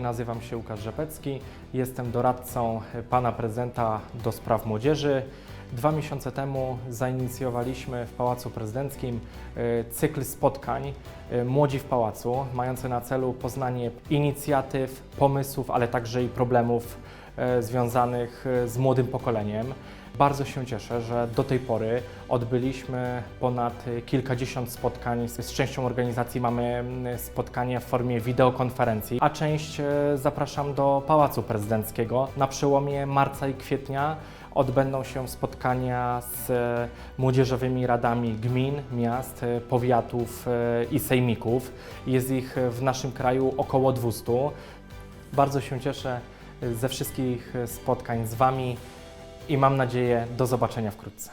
nazywam się Łukasz Rzepecki, jestem doradcą pana prezydenta do spraw młodzieży. Dwa miesiące temu zainicjowaliśmy w Pałacu Prezydenckim e, cykl spotkań e, Młodzi w Pałacu, mający na celu poznanie inicjatyw, pomysłów, ale także i problemów e, związanych z młodym pokoleniem. Bardzo się cieszę, że do tej pory odbyliśmy ponad kilkadziesiąt spotkań. Z częścią organizacji mamy mm, spotkanie w formie wideokonferencji, a część e, zapraszam do Pałacu Prezydenckiego. Na przełomie marca i kwietnia odbędą się spotkania z e, młodzieżowymi radami gmin, miast, e, powiatów i sejmików. Jest ich w naszym kraju około 200. Bardzo się cieszę ze wszystkich spotkań z Wami i mam nadzieję do zobaczenia wkrótce.